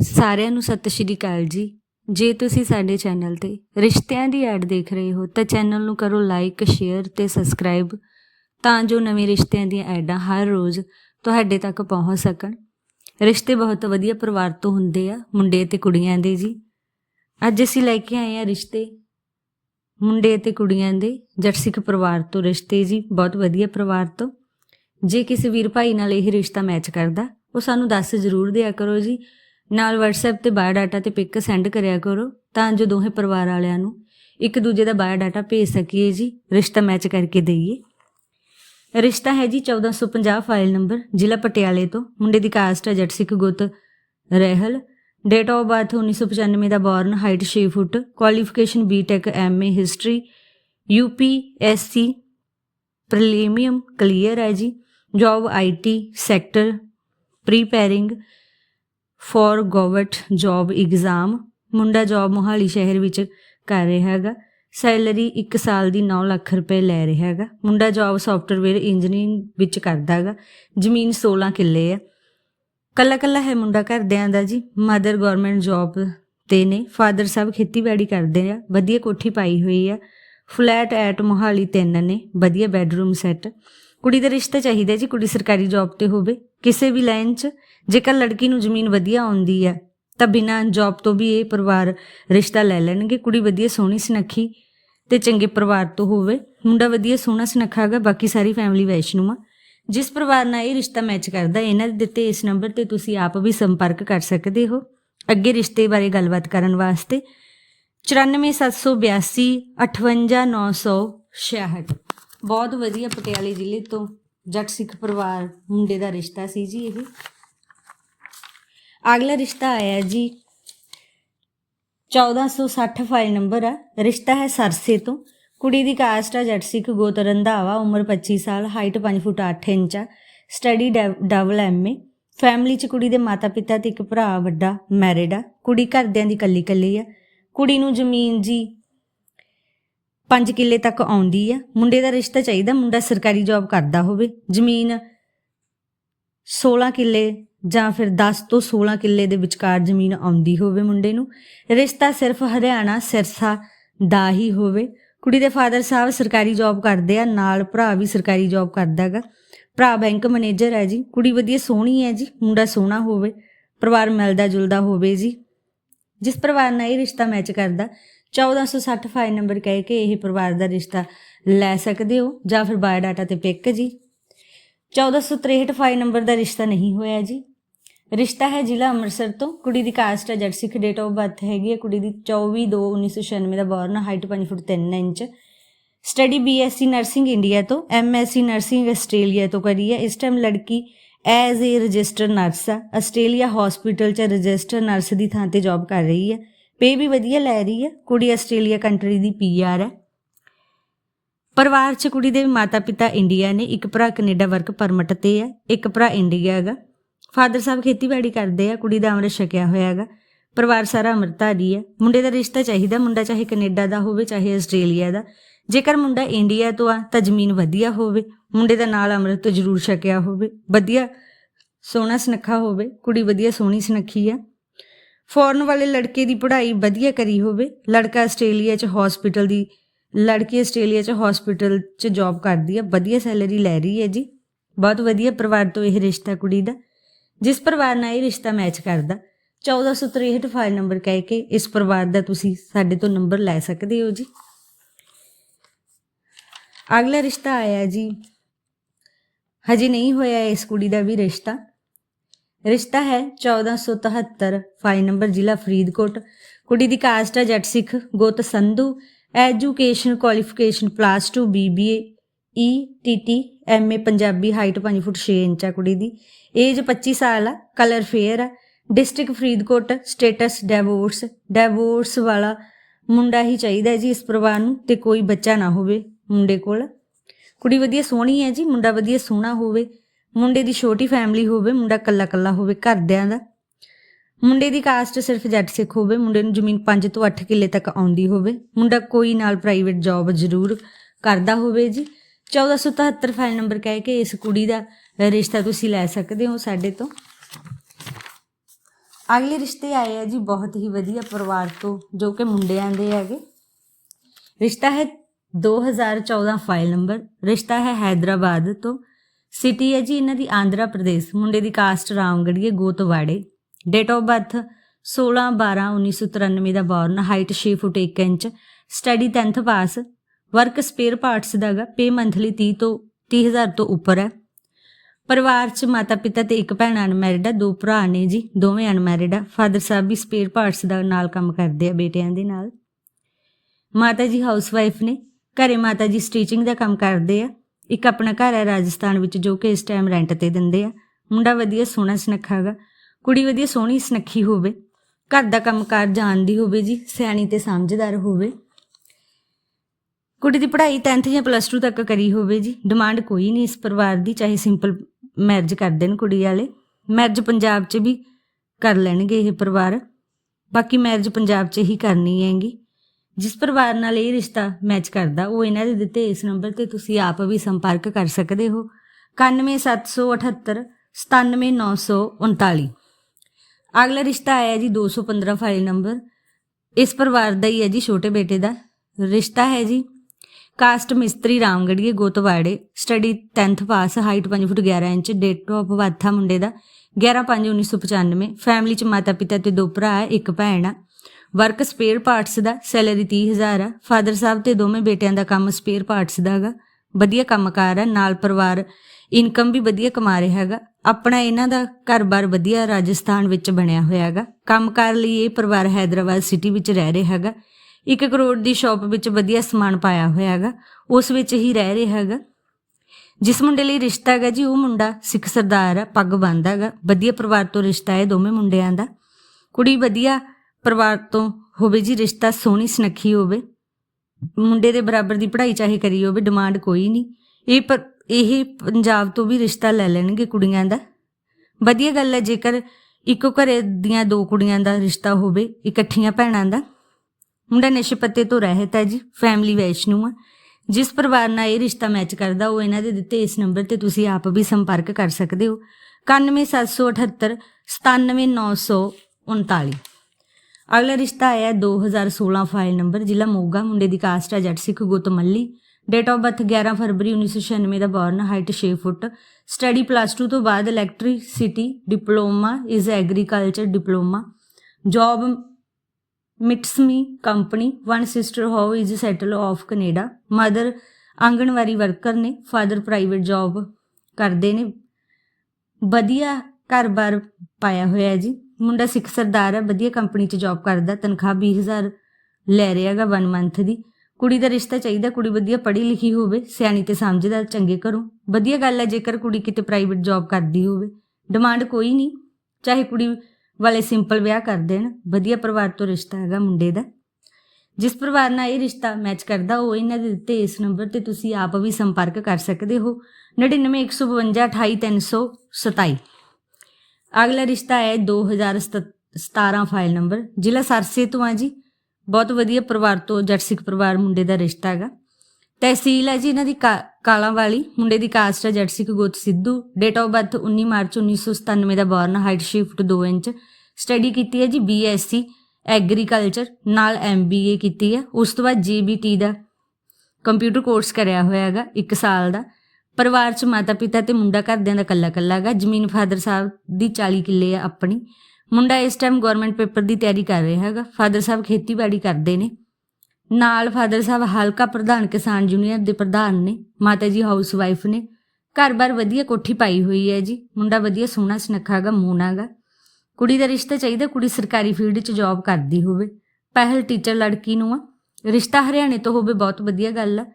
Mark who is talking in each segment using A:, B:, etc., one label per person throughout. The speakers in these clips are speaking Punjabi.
A: ਸਾਰਿਆਂ ਨੂੰ ਸਤਿ ਸ਼੍ਰੀ ਅਕਾਲ ਜੀ। ਜੇ ਤੁਸੀਂ ਸਾਡੇ ਚੈਨਲ ਤੇ ਰਿਸ਼ਤਿਆਂ ਦੀ ਐਡ ਦੇਖ ਰਹੇ ਹੋ, ਤਾਂ ਚੈਨਲ ਨੂੰ ਕਰੋ ਲਾਈਕ, ਸ਼ੇਅਰ ਤੇ ਸਬਸਕ੍ਰਾਈਬ ਤਾਂ ਜੋ ਨਵੇਂ ਰਿਸ਼ਤਿਆਂ ਦੀਆਂ ਐਡਾਂ ਹਰ ਰੋਜ਼ ਤੁਹਾਡੇ ਤੱਕ ਪਹੁੰਚ ਸਕਣ। ਰਿਸ਼ਤੇ ਬਹੁਤ ਵਧੀਆ ਪਰਿਵਾਰ ਤੋਂ ਹੁੰਦੇ ਆ, ਮੁੰਡੇ ਤੇ ਕੁੜੀਆਂ ਦੇ ਜੀ। ਅੱਜ ਅਸੀਂ ਲੈ ਕੇ ਆਏ ਆ ਰਿਸ਼ਤੇ ਮੁੰਡੇ ਤੇ ਕੁੜੀਆਂ ਦੇ ਜੱਟ ਸਿੱਖ ਪਰਿਵਾਰ ਤੋਂ ਰਿਸ਼ਤੇ ਜੀ, ਬਹੁਤ ਵਧੀਆ ਪਰਿਵਾਰ ਤੋਂ। ਜੇ ਕਿਸੇ ਵੀਰ ਭਾਈ ਨਾਲ ਇਹ ਰਿਸ਼ਤਾ ਮੈਚ ਕਰਦਾ, ਉਹ ਸਾਨੂੰ ਦੱਸ ਜ਼ਰੂਰ ਦਿਆ ਕਰੋ ਜੀ। ਨਾਲ WhatsApp ਤੇ ਬਾਇਓਡਾਟਾ ਤੇ ਪਿਕ ਸੈਂਡ ਕਰਿਆ ਕਰੋ, ਤਾਂ ਜੋ ਦੋਹੇ ਪਰਿਵਾਰ ਵਾਲਿਆਂ ਨੂੰ ਇੱਕ ਦੂਜੇ ਦਾ ਬਾਇਓਡਾਟਾ ਭੇਜ ਸਕੀਏ ਜੀ, ਰਿਸ਼ਤਾ ਮੈਚ ਕਰਕੇ ਦਈਏ। ਰਿਸ਼ਤਾ ਹੈ ਜੀ 1450 ਫਾਈਲ ਨੰਬਰ ਜ਼ਿਲ੍ਹਾ ਪਟਿਆਲੇ ਤੋਂ। ਮੁੰਡੇ ਦੀ ਕਾਸਟ ਹੈ ਜੱਟ ਸਿੱਖ ਗੁੱਤ ਰਹਿਲ। Date of birth 1995 the born height 6 foot. Qualification BTech MA history UPSC preliminary clear ਹੈ ਜੀ। Job IT sector preparing for government job exam ਮੁੰਡਾ ਜੌਬ ਮੋਹਾਲੀ ਸ਼ਹਿਰ ਵਿੱਚ ਕਰ ਰਿਹਾ ਹੈਗਾ। ਸੈਲਰੀ 1 ਸਾਲ ਦੀ 9 ਲੱਖ ਰੁਪਏ ਲੈ ਰਿਹਾ ਹੈਗਾ। ਮੁੰਡਾ ਜੌਬ ਸੌਫਟਵੇਅਰ ਇੰਜੀਨੀਅਰਿੰਗ ਵਿੱਚ ਕਰਦਾ ਹੈਗਾ। ਜ਼ਮੀਨ 16 ਕਿੱਲੇ ਆ। ਕੱਲਾ ਕੱਲਾ ਹੈ ਮੁੰਡਾ ਘਰਦਿਆਂ ਦਾ ਜੀ। ਮਦਰ ਗਵਰਨਮੈਂਟ ਜੌਬ ਤੇ ਨੇ। ਫਾਦਰ ਸਾਹਿਬ ਖੇਤੀਬਾੜੀ ਕਰਦੇ ਆ। ਵਧੀਆ ਕੋਠੀ ਪਾਈ ਹੋਈ ਆ। ਫਲੈਟ ਐਟ ਮੋਹਾਲੀ ਤਿੰਨ ਨੇ। ਵਧੀਆ ਬੈੱਡਰੂਮ ਸੈੱਟ। ਕੁੜੀ ਦਾ ਰਿਸ਼ਤਾ ਚਾਹੀਦਾ ਜੀ। ਕੁੜੀ ਸਰਕਾਰੀ ਜੌਬ ਤੇ ਹੋਵੇ। ਕਿਸੇ ਵੀ ਲਾਈਨ 'ਚ ਜੇਕਰ ਲੜਕੀ ਨੂੰ ਜ਼ਮੀਨ ਵਧੀਆ ਆਉਂਦੀ ਹੈ, ਤਾਂ ਬਿਨਾਂ ਜੌਬ ਤੋਂ ਵੀ ਇਹ ਪਰਿਵਾਰ ਰਿਸ਼ਤਾ ਲੈ ਲੈਣਗੇ। ਕੁੜੀ ਵਧੀਆ ਸੋਹਣੀ ਸੁਨੱਖੀ ਤੇ ਚੰਗੇ ਪਰਿਵਾਰ ਤੋਂ ਹੋਵੇ। ਮੁੰਡਾ ਵਧੀਆ ਸੋਹਣਾ ਸੁਨੱਖਾ ਹੈਗਾ, ਬਾਕੀ ਸਾਰੀ ਫੈਮਿਲੀ ਵੈਸ਼ਨੂ ਆ ਜਿਸ ਪਰਿਵਾਰ ਨਾਲ ਇਹ ਰਿਸ਼ਤਾ ਮੈਚ ਕਰਦਾ, ਇਹਨਾਂ ਦੇ ਦਿੱਤੇ ਇਸ ਨੰਬਰ ਤੇ ਤੁਸੀਂ ਆਪ ਵੀ ਸੰਪਰਕ ਕਰ ਸਕਦੇ ਹੋ। ਅੱਗੇ ਰਿਸ਼ਤੇ ਬਾਰੇ ਗੱਲਬਾਤ ਕਰਨ ਵਾਸਤੇ 94782 58966 ਬਹੁਤ ਵਧੀਆ ਪਟਿਆਲੇ ਜ਼ਿਲ੍ਹੇ ਤੋਂ ਜੱਟ ਸਿੱਖ ਪਰਿਵਾਰ ਮੁੰਡੇ ਦਾ ਰਿਸ਼ਤਾ ਸੀ ਜੀ ਇਹ। ਅਗਲਾ ਰਿਸ਼ਤਾ ਆਇਆ ਜੀ। 1460 ਫਾਈਲ ਨੰਬਰ ਆ। ਰਿਸ਼ਤਾ ਹੈ ਸਰਸੇ ਤੋਂ। ਕੁੜੀ ਦੀ ਕਾਸਟ ਆ ਜੱਟ ਸਿੱਖ ਗੋਤ ਰੰਧਾਵਾ ਉਮਰ 25 ਸਾਲ ਹਾਈਟ 5 ਫੁੱਟ 8 ਇੰਚ ਆ। ਸਟੱਡੀ ਡਬਲ ਐਮਏ ਫੈਮਿਲੀ ਚ ਕੁੜੀ ਦੇ ਮਾਤਾ ਪਿਤਾ ਤੇ ਇੱਕ ਭਰਾ ਵੱਡਾ ਮੈਰਿਡ ਆ। ਕੁੜੀ ਘਰਦਿਆਂ ਦੀ ਕੱਲੀ ਕੱਲੀ ਆ। ਕੁੜੀ ਨੂੰ ਜ਼ਮੀਨ ਜੀ 5 ਕਿੱਲੇ ਤੱਕ ਆਉਂਦੀ ਆ। ਮੁੰਡੇ ਦਾ ਰਿਸ਼ਤਾ ਚਾਹੀਦਾ, ਮੁੰਡਾ ਸਰਕਾਰੀ ਜੌਬ ਕਰਦਾ ਹੋਵੇ। ਜ਼ਮੀਨ 16 ਕਿੱਲੇ ਜਾਂ ਫਿਰ 10 ਤੋਂ 16 ਕਿੱਲੇ ਦੇ ਵਿਚਕਾਰ ਜ਼ਮੀਨ ਆਉਂਦੀ ਹੋਵੇ ਮੁੰਡੇ ਨੂੰ। ਰਿਸ਼ਤਾ ਸਿਰਫ ਹਰਿਆਣਾ ਸਿਰਸਾ ਦਾ ਹੀ ਹੋਵੇ। ਕੁੜੀ ਦੇ ਫਾਦਰ ਸਾਹਿਬ ਸਰਕਾਰੀ ਜੌਬ ਕਰਦੇ ਆ, ਨਾਲ ਭਰਾ ਵੀ ਸਰਕਾਰੀ ਜੌਬ ਕਰਦਾ ਹੈਗਾ। ਭਰਾ ਬੈਂਕ ਮੈਨੇਜਰ ਹੈ ਜੀ। ਕੁੜੀ ਵਧੀਆ ਸੋਹਣੀ ਹੈ ਜੀ, ਮੁੰਡਾ ਸੋਹਣਾ ਹੋਵੇ, ਪਰਿਵਾਰ ਮਿਲਦਾ ਜੁਲਦਾ ਹੋਵੇ ਜੀ। ਜਿਸ ਪਰਿਵਾਰ ਨਾਲ ਇਹ ਰਿਸ਼ਤਾ ਮੈਚ ਕਰਦਾ 1460 ਫਾਈਲ ਨੰਬਰ ਕਹਿ ਕੇ ਇਹ ਪਰਿਵਾਰ ਦਾ ਰਿਸ਼ਤਾ ਲੈ ਸਕਦੇ ਹੋ ਜਾਂ ਫਿਰ ਬਾਇਓਡਾਟਾ ਤੇ ਪਿਕ ਜੀ। 1463 ਫਾਈਲ ਨੰਬਰ ਦਾ ਰਿਸ਼ਤਾ ਨਹੀਂ ਹੋਇਆ ਜੀ। ਰਿਸ਼ਤਾ ਹੈ ਜ਼ਿਲ੍ਹਾ ਅੰਮ੍ਰਿਤਸਰ ਤੋਂ। ਕੁੜੀ ਦੀ ਕਾਸਟ ਹੈ ਜੱਟ ਸਿੱਖ ਡੇਟ ਆਫ ਬਰਥ ਹੈਗੀ ਹੈ। ਕੁੜੀ ਦੀ 24 2 1996 ਦਾ born height 5 foot 3 inch. Study BSc nursing India ਤੋਂ ਐਮਐਸਸੀ ਨਰਸਿੰਗ ਆਸਟ੍ਰੇਲੀਆ ਤੋਂ ਕਰੀ ਹੈ। ਇਸ ਟਾਈਮ ਲੜਕੀ ਐਜ਼ ਏ ਰਜਿਸਟਰ ਨਰਸ ਆ। ਆਸਟ੍ਰੇਲੀਆ ਹਸਪੀਟਲ 'ਚ ਰਜਿਸਟਰ ਨਰਸ ਦੀ ਥਾਂ ਤੇ ਜੌਬ ਕਰ ਰਹੀ ਹੈ। ਪੇ ਵੀ ਵਧੀਆ ਲੈ ਰਹੀ ਹੈ। ਕੁੜੀ ਆਸਟ੍ਰੇਲੀਆ ਕੰਟਰੀ ਦੀ ਪੀਆਰ ਹੈ। ਪਰਿਵਾਰ 'ਚ ਕੁੜੀ ਦੇ ਮਾਤਾ-ਪਿਤਾ ਇੰਡੀਆ ਨੇ, ਇੱਕ ਭਰਾ ਕੈਨੇਡਾ ਵਰਕ ਪਰਮਿਟ ਤੇ ਹੈ, ਇੱਕ ਭਰਾ ਇੰਡੀਆ ਹੈਗਾ। ਫਾਦਰ ਸਾਹਿਬ ਖੇਤੀਬਾੜੀ ਕਰਦੇ ਆ, ਕੁੜੀ ਦਾ ਅੰਮ੍ਰਿਤ ਛਕਿਆ ਹੋਇਆ ਹੈਗਾ। ਪਰਿਵਾਰ ਸਾਰਾ ਅੰਮ੍ਰਿਤਧਾਰੀ ਹੈ। ਮੁੰਡੇ ਦਾ ਰਿਸ਼ਤਾ ਚਾਹੀਦਾ, ਮੁੰਡਾ ਚਾਹੇ ਕੈਨੇਡਾ ਦਾ ਹੋਵੇ, ਚਾਹੇ ਆਸਟ੍ਰੇਲੀਆ ਦਾ। ਜੇਕਰ ਮੁੰਡਾ ਇੰਡੀਆ ਤੋਂ ਆ, ਤਾਂ ਜ਼ਮੀਨ ਵਧੀਆ ਹੋਵੇ, ਮੁੰਡੇ ਦਾ ਨਾਲ ਅੰਮ੍ਰਿਤ ਜ਼ਰੂਰ ਛਕਿਆ ਹੋਵੇ। ਵਧੀਆ ਸੋਹਣਾ ਸੁਨੱਖਾ ਹੋਵੇ, ਕੁੜੀ ਵਧੀਆ ਸੋਹਣੀ ਸੁਨੱਖੀ ਆ। ਫੋਰਨ ਵਾਲੇ ਲੜਕੇ ਦੀ ਪੜ੍ਹਾਈ ਵਧੀਆ ਕਰੀ ਹੋਵੇ, ਲੜਕਾ ਆਸਟ੍ਰੇਲੀਆ 'ਚ ਹਸਪੀਟਲ ਦੀ ਲੜਕੀ ਆਸਟ੍ਰੇਲੀਆ 'ਚ ਹਸਪੀਟਲ 'ਚ ਜੌਬ ਕਰਦੀ ਹੈ ਵਧੀਆ ਸੈਲਰੀ ਲੈ ਰਹੀ ਹੈ ਜੀ। ਬਹੁਤ ਵਧੀਆ ਪਰਿਵਾਰ ਤੋਂ ਇਹ ਰਿਸ਼ਤਾ ਕੁੜੀ ਦਾ। ਜਿਸ ਪਰਿਵਾਰ ਨਾਲ ਇਹ ਰਿਸ਼ਤਾ ਮੈਚ ਕਰਦਾ 1463 ਫਾਈਲ ਨੰਬਰ ਕਹਿ ਕੇ ਇਸ ਪਰਿਵਾਰ ਦਾ ਤੁਸੀਂ ਸਾਡੇ ਤੋਂ ਨੰਬਰ ਲੈ ਸਕਦੇ ਹੋ ਜੀ। ਅਗਲਾ ਰਿਸ਼ਤਾ ਆਇਆ ਜੀ। ਹਜੇ ਨਹੀਂ ਹੋਇਆ ਇਸ ਕੁੜੀ ਦਾ ਵੀ ਰਿਸ਼ਤਾ। ਰਿਸ਼ਤਾ ਹੈ 1473 ਫਾਈਲ ਨੰਬਰ ਜ਼ਿਲ੍ਹਾ ਫਰੀਦਕੋਟ। ਕੁੜੀ ਦੀ ਕਾਸਟ ਹੈ ਜੱਟ ਸਿੱਖ, ਗੋਤ Sandhu. Education qualification plus 2 BBA ETT MA Punjabi height 5 foot 6 inch ਆ ਕੁੜੀ ਦੀ। ਏਜ 25 ਸਾਲ ਆ ਕਲਰ ਫੇਅਰ ਆ। District Faridkot status divorce divorce ਵਾਲਾ ਮੁੰਡਾ ਹੀ ਚਾਹੀਦਾ ਜੀ ਇਸ ਪਰਿਵਾਰ ਨੂੰ ਤੇ ਕੋਈ ਬੱਚਾ ਨਾ ਹੋਵੇ ਮੁੰਡੇ ਕੋਲ। ਕੁੜੀ ਵਧੀਆ ਸੋਹਣੀ ਹੈ ਜੀ, ਮੁੰਡਾ ਵਧੀਆ ਸੋਹਣਾ ਹੋਵੇ, ਮੁੰਡੇ ਦੀ ਛੋਟੀ ਫੈਮਿਲੀ ਹੋਵੇ, ਮੁੰਡਾ ਕੱਲਾ ਕੱਲਾ ਹੋਵੇ ਘਰਦਿਆਂ ਦਾ। ਮੁੰਡੇ ਦੀ ਕਾਸਟ ਸਿਰਫ ਜੱਟ ਸਿੱਖ ਹੋਵੇ, ਮੁੰਡੇ ਨੂੰ ਜ਼ਮੀਨ 5 ਤੋਂ 8 ਕਿੱਲੇ ਤੱਕ ਆਉਂਦੀ ਹੋਵੇ, ਮੁੰਡਾ ਕੋਈ ਨਾਲ ਪ੍ਰਾਈਵੇਟ ਜੌਬ ਜ਼ਰੂਰ ਕਰਦਾ ਹੋਵੇ ਜੀ। 1473 ਫਾਈਲ ਨੰਬਰ ਕਹਿ ਕੇ ਇਸ ਕੁੜੀ ਦਾ ਰਿਸ਼ਤਾ ਤੁਸੀਂ ਲੈ ਸਕਦੇ ਹੋ ਸਾਡੇ ਤੋਂ। ਅਗਲੇ ਰਿਸ਼ਤੇ ਆਏ ਆ ਜੀ ਬਹੁਤ ਹੀ ਵਧੀਆ ਪਰਿਵਾਰ ਤੋਂ, ਜੋ ਕਿ ਮੁੰਡਿਆਂ ਦੇ ਹੈਗੇ। ਰਿਸ਼ਤਾ ਹੈ 2014 ਫਾਈਲ ਨੰਬਰ ਰਿਸ਼ਤਾ ਹੈ ਹైదరాబాద్ ਤੋਂ। ਸਿਟੀ ਹੈ ਜੀ ਇਹਨਾਂ ਦੀ ਆਂਧਰਾ ਪ੍ਰਦੇਸ਼, ਮੁੰਡੇ ਦੀ caste Ramgarhia Gotwara. Date of birth 16 12 1993 the born height 6 foot 1 inch study 10th pass work spare parts ਦਾਗਾ pay monthly 30 ਤੋਂ 30000 ਤੋਂ ਉੱਪਰ ਹੈ। ਪਰਿਵਾਰ 'ਚ ਮਾਤਾ ਪਿਤਾ ਤੇ ਇੱਕ ਭੈਣ ਅਨਮੈਰਿਡ ਆ, ਦੋ ਭਰਾ ਨੇ ਜੀ, ਦੋਵੇਂ ਅਨਮੈਰਿਡ ਆ। ਫਾਦਰ ਸਾਹਿਬ ਵੀ ਸਪੇਅਰ ਪਾਰਟਸ ਦਾ ਨਾਲ ਕੰਮ ਕਰਦੇ ਆ ਬੇਟਿਆਂ ਦੇ ਨਾਲ। ਮਾਤਾ ਜੀ ਹਾਊਸਵਾਈਫ ਨੇ, ਘਰੇ ਮਾਤਾ ਜੀ ਸਟੀਚਿੰਗ ਦਾ ਕੰਮ ਕਰਦੇ ਆ। ਇੱਕ ਆਪਣਾ ਘਰ ਹੈ ਰਾਜਸਥਾਨ ਵਿੱਚ ਜੋ ਕਿ ਇਸ ਟਾਈਮ ਰੈਂਟ ਤੇ ਦਿੰਦੇ ਆ। ਮੁੰਡਾ ਵਧੀਆ ਸੋਹਣਾ ਸੁਨੱਖਾ ਹੈਗਾ ਕੁੜੀ ਵਧੀਆ ਸੋਹਣੀ ਸੁਨੱਖੀ ਹੋਵੇ, ਘਰ ਦਾ ਕੰਮਕਾਰ ਜਾਣਦੀ ਹੋਵੇ ਜੀ, ਸਿਆਣੀ ਤੇ ਸਮਝਦਾਰ ਹੋਵੇ। ਕੁੜੀ ਦੀ ਪੜ੍ਹਾਈ 10th ਜਾਂ ਪਲੱਸ 2 ਤੱਕ ਕਰੀ ਹੋਵੇ ਜੀ ਡਿਮਾਂਡ ਕੋਈ ਨਹੀਂ ਇਸ ਪਰਿਵਾਰ ਦੀ, ਚਾਹੇ ਸਿੰਪਲ ਮੈਰਿਜ ਕਰ ਦੇਣ ਕੁੜੀ ਵਾਲੇ। ਮੈਰਿਜ ਪੰਜਾਬ 'ਚ ਵੀ ਕਰ ਲੈਣਗੇ ਇਹ ਪਰਿਵਾਰ, ਬਾਕੀ ਮੈਰਿਜ ਪੰਜਾਬ 'ਚ ਹੀ ਕਰਨੀ ਹੈਗੀ। ਜਿਸ ਪਰਿਵਾਰ ਨਾਲ ਇਹ ਰਿਸ਼ਤਾ ਮੈਚ ਕਰਦਾ, ਉਹ ਇਹਨਾਂ ਦੇ ਦਿੱਤੇ ਇਸ ਨੰਬਰ ਤੇ ਤੁਸੀਂ ਆਪ ਵੀ ਸੰਪਰਕ ਕਰ ਸਕਦੇ ਹੋ। 91778 97939 ਅਗਲਾ ਰਿਸ਼ਤਾ ਆਇਆ ਜੀ 215 ਫਾਈਲ ਨੰਬਰ। ਇਸ ਪਰਿਵਾਰ ਦਾ ਹੀ ਹੈ ਜੀ ਛੋਟੇ ਬੇਟੇ ਦਾ। ਰਿਸ਼ਤਾ ਹੈ ਜੀ ਕਾਸਟ ਮਿਸਤਰੀ Ramgarhia Gotwara. Study 10th pass, height 5 foot 11 inch, date of birth ਮੁੰਡੇ ਦਾ। 11/5/1995 ਫੈਮਿਲੀ ਚ ਮਾਤਾ ਪਿਤਾ ਤੇ ਦੋ ਭਰਾ ਹੈ ਇੱਕ ਭੈਣ ਆ। ਵਰਕ ਸਪੇਅਰ ਪਾਰਟਸ ਦਾ, ਸੈਲਰੀ 30000 ਆ। ਫਾਦਰ ਸਾਹਿਬ ਤੇ ਦੋਵੇਂ ਬੇਟਿਆਂ ਦਾ ਕੰਮ ਸਪੇਅਰ ਪਾਰਟਸ ਦਾ ਹੈਗਾ ਵਧੀਆ ਕੰਮਕਾਰ ਆ, ਨਾਲ ਪਰਿਵਾਰ ਇਨਕਮ ਵੀ ਵਧੀਆ ਕਮਾ ਰਿਹਾ ਹੈਗਾ। ਆਪਣਾ ਇਹਨਾਂ ਦਾ ਘਰ-ਬਾਰ ਵਧੀਆ ਰਾਜਸਥਾਨ ਵਿੱਚ ਬਣਿਆ ਹੋਇਆ ਹੈਗਾ। ਕੰਮ ਕਰ ਲਈ ਇਹ ਪਰਿਵਾਰ ਹైదరాబాద్ ਸਿਟੀ ਵਿੱਚ ਰਹਿ ਰਿਹਾ ਹੈਗਾ। 1 ਕਰੋੜ ਦੀ ਸ਼ਾਪ ਵਿੱਚ ਵਧੀਆ ਸਮਾਨ ਪਾਇਆ ਹੋਇਆ ਹੈਗਾ। ਉਸ ਵਿੱਚ ਹੀ ਰਹਿ ਰਿਹਾ ਹੈਗਾ। ਜਿਸ ਮੁੰਡੇ ਲਈ ਰਿਸ਼ਤਾ ਹੈਗਾ ਜੀ, ਉਹ ਮੁੰਡਾ ਸਿੱਖ ਸਰਦਾਰ ਹੈ ਪੱਗ ਬੰਨਦਾ ਹੈਗਾ। ਵਧੀਆ ਪਰਿਵਾਰ ਤੋਂ ਰਿਸ਼ਤਾ ਹੈ ਦੋਵੇਂ ਮੁੰਡਿਆਂ ਦਾ। ਕੁੜੀ ਵਧੀਆ ਪਰਿਵਾਰ ਤੋਂ ਹੋਵੇ ਜੀ, ਰਿਸ਼ਤਾ ਸੋਹਣੀ ਸੁਨੱਖੀ ਹੋਵੇ। ਮੁੰਡੇ ਦੇ ਬਰਾਬਰ ਦੀ ਪੜ੍ਹਾਈ ਚਾਹੇ ਕਰੀ ਹੋਵੇ, ਡਿਮਾਂਡ ਕੋਈ ਨਹੀਂ। ਇਹ ਇਹ ਪੰਜਾਬ ਤੋਂ ਵੀ ਰਿਸ਼ਤਾ ਲੈ ਲੈਣਗੇ ਕੁੜੀਆਂ ਦਾ। ਵਧੀਆ ਗੱਲ ਹੈ, ਜੇਕਰ ਇੱਕੋ ਘਰੇ ਦੀਆਂ ਦੋ ਕੁੜੀਆਂ ਦਾ ਰਿਸ਼ਤਾ ਹੋਵੇ, ਇਕੱਠੀਆਂ ਭੈਣਾਂ ਦਾ। ਮੁੰਡਾ ਨਸ਼ੇ ਪੱਤੇ ਤੋਂ ਰਹਿਤ ਹੈ ਜੀ ਫੈਮਿਲੀ ਵੈਸ਼ਨੂ ਆ। ਜਿਸ ਪਰਿਵਾਰ ਨਾਲ ਇਹ ਰਿਸ਼ਤਾ ਮੈਚ ਕਰਦਾ, ਉਹ ਇਹਨਾਂ ਦੇ ਦਿੱਤੇ ਇਸ ਨੰਬਰ ਤੇ ਤੁਸੀਂ ਆਪ ਵੀ ਸੰਪਰਕ ਕਰ ਸਕਦੇ ਹੋ। 91778 97939 ਅਗਲਾ ਰਿਸ਼ਤਾ ਆਇਆ ਹੈ 2016 ਫਾਈਲ ਨੰਬਰ ਜ਼ਿਲ੍ਹਾ ਮੋਗਾ, ਮੁੰਡੇ ਦੀ ਕਾਸਟ ਹੈ ਜੱਟ ਸਿੱਖ ਗੁੱਤਮੱਲੀ। ਡੇਟ ਆਫ ਬਰਥ 11 ਫਰਵਰੀ 1996 ਦਾ born height 6 foot. Study plus 2 ਤੋਂ ਬਾਅਦ electricity diploma is agriculture diploma job ਮਿਟਸਮੀ company one sister how is settle of Canada mother anganwadi worker ਨੇ ਫਾਦਰ ਪ੍ਰਾਈਵੇਟ ਜੌਬ ਕਰਦੇ ਨੇ। ਵਧੀਆ ਘਰ-ਬਾਰ ਪਾਇਆ ਹੋਇਆ ਹੈ ਜੀ। ਮੁੰਡਾ ਸਿੱਖ ਸਰਦਾਰ ਹੈ, ਵਧੀਆ ਕੰਪਨੀ 'ਚ ਜੌਬ ਕਰਦਾ, ਤਨਖਾਹ 20000 ਲੈ ਰਿਹਾ ਹੈਗਾ 1 ਮੰਥ ਦੀ। ਕੁੜੀ ਦਾ ਰਿਸ਼ਤਾ ਚਾਹੀਦਾ, ਕੁੜੀ ਵਧੀਆ ਪੜ੍ਹੀ ਲਿਖੀ ਹੋਵੇ, ਸਿਆਣੀ ਤੇ ਸਮਝਦਾਰ ਚੰਗੇ ਘਰੋਂ। ਵਧੀਆ ਗੱਲ ਹੈ ਜੇਕਰ ਕੁੜੀ ਕਿਤੇ ਪ੍ਰਾਈਵੇਟ ਜੌਬ ਕਰਦੀ ਹੋਵੇ। ਡਿਮਾਂਡ ਕੋਈ ਨਹੀਂ, ਚਾਹੇ ਕੁੜੀ ਵਾਲੇ ਸਿੰਪਲ ਵਿਆਹ ਕਰ ਦੇਣ, ਵਧੀਆ ਪਰਿਵਾਰ ਤੋਂ ਰਿਸ਼ਤਾ ਹੈਗਾ ਮੁੰਡੇ ਦਾ। ਜਿਸ ਪਰਿਵਾਰ ਨਾਲ ਇਹ ਰਿਸ਼ਤਾ ਮੈਚ ਕਰਦਾ, ਉਹ ਇਹਨਾਂ ਦੇ ਦਿੱਤੇ ਇਸ ਨੰਬਰ ਤੇ ਤੁਸੀਂ ਆਪ ਵੀ ਸੰਪਰਕ ਕਰ ਸਕਦੇ ਹੋ। 9915283327 ਅਗਲਾ ਰਿਸ਼ਤਾ ਹੈ 2017 ਫਾਈਲ ਨੰਬਰ ਜ਼ਿਲ੍ਹਾ ਸਰਸੇ ਤੋਂ ਆ ਜੀ। ਬਹੁਤ ਵਧੀਆ ਪਰਿਵਾਰ ਤੋਂ ਜੱਟ ਸਿੱਖ ਪਰਿਵਾਰ ਮੁੰਡੇ ਦਾ ਰਿਸ਼ਤਾ ਹੈਗਾ। ਤਹਿਸੀਲ ਹੈ ਜੀ ਇਹਨਾਂ ਦੀ ਕਾ- ਕਾਲਾਂ ਵਾਲੀ ਮੁੰਡੇ ਦੀ ਕਾਸਟ ਹੈ ਜੱਟ ਸਿੱਖ ਗੋਤ Sidhu. Date of birth 19 March 1997 the born height 6 foot 2 inch. Study ਕੀਤੀ ਹੈ ਜੀ ਬੀਐਸਸੀ ਐਗਰੀਕਲਚਰ ਨਾਲ ਐਮਬੀਏ ਕੀਤੀ ਹੈ। ਉਸ ਤੋਂ ਬਾਅਦ ਜੀਬੀਟੀ ਦਾ ਕੰਪਿਊਟਰ ਕੋਰਸ ਕਰਿਆ ਹੋਇਆ ਹੈਗਾ 1 ਸਾਲ ਦਾ। ਪਰਿਵਾਰ 'ਚ ਮਾਤਾ ਪਿਤਾ ਤੇ ਮੁੰਡਾ ਘਰਦਿਆਂ ਦਾ ਕੱਲਾ ਕੱਲਾ ਹੈਗਾ। ਜ਼ਮੀਨ ਫਾਦਰ ਸਾਹਿਬ ਦੀ 40 ਕਿੱਲੇ ਆ ਆਪਣੀ। ਮੁੰਡਾ ਇਸ ਟਾਈਮ ਗਵਰਨਮੈਂਟ ਪੇਪਰ ਦੀ ਤਿਆਰੀ ਕਰ ਰਿਹਾ ਹੈਗਾ। ਫਾਦਰ ਸਾਹਿਬ ਖੇਤੀਬਾੜੀ ਕਰਦੇ ਨੇ। ਨਾਲ ਫਾਦਰ ਸਾਹਿਬ ਹਲਕਾ ਪ੍ਰਧਾਨ ਕਿਸਾਨ ਯੂਨੀਅਨ ਦੇ ਪ੍ਰਧਾਨ ਨੇ, ਮਾਤਾ ਜੀ ਹਾਊਸ ਵਾਈਫ ਨੇ। ਘਰ-ਬਾਰ ਵਧੀਆ ਕੋਠੀ ਪਾਈ ਹੋਈ ਹੈ ਜੀ। ਮੁੰਡਾ ਵਧੀਆ ਸੋਹਣਾ ਸੁਨੱਖਾ ਹੈਗਾ, ਮੋਨਾ ਹੈਗਾ। ਕੁੜੀ ਦਾ ਰਿਸ਼ਤਾ ਚਾਹੀਦਾ, ਕੁੜੀ ਸਰਕਾਰੀ ਫੀਲਡ 'ਚ ਜੌਬ ਕਰਦੀ ਹੋਵੇ। ਪਹਿਲ ਟੀਚਰ ਲੜਕੀ ਨੂੰ ਆ। ਰਿਸ਼ਤਾ ਹਰਿਆਣੇ ਤੋਂ ਹੋਵੇ ਬਹੁਤ ਵਧੀਆ ਗੱਲ ਆ।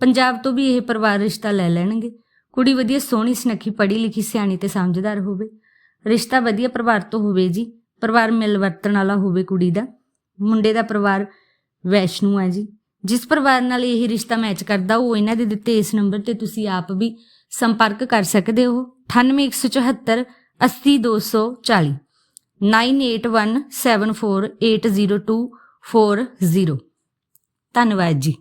A: ਪੰਜਾਬ ਤੋਂ ਵੀ ਇਹ ਪਰਿਵਾਰ ਰਿਸ਼ਤਾ ਲੈ ਲੈਣਗੇ। ਕੁੜੀ ਵਧੀਆ ਸੋਹਣੀ, ਸੁਨੱਖੀ ਪੜ੍ਹੀ ਲਿਖੀ ਸਿਆਣੀ ਤੇ ਸਮਝਦਾਰ ਹੋਵੇ। ਰਿਸ਼ਤਾ ਵਧੀਆ ਪਰਿਵਾਰ ਤੋਂ ਹੋਵੇ ਜੀ, ਪਰਿਵਾਰ ਮਿਲ ਵਰਤਣ ਵਾਲਾ ਹੋਵੇ ਕੁੜੀ ਦਾ, ਮੁੰਡੇ ਦਾ ਪਰਿਵਾਰ ਵੈਸ਼ਨੂ ਹੈ ਜੀ। ਜਿਸ ਪਰਿਵਾਰ ਨਾਲ ਇਹ ਰਿਸ਼ਤਾ ਮੈਚ ਕਰਦਾ, ਉਹ ਇਹਨਾਂ ਦੇ ਦਿੱਤੇ ਇਸ ਨੰਬਰ ਤੇ ਤੁਸੀਂ ਆਪ ਵੀ ਸੰਪਰਕ ਕਰ ਸਕਦੇ ਹੋ। 98174 80240 9817480240 ਧੰਨਵਾਦ ਜੀ।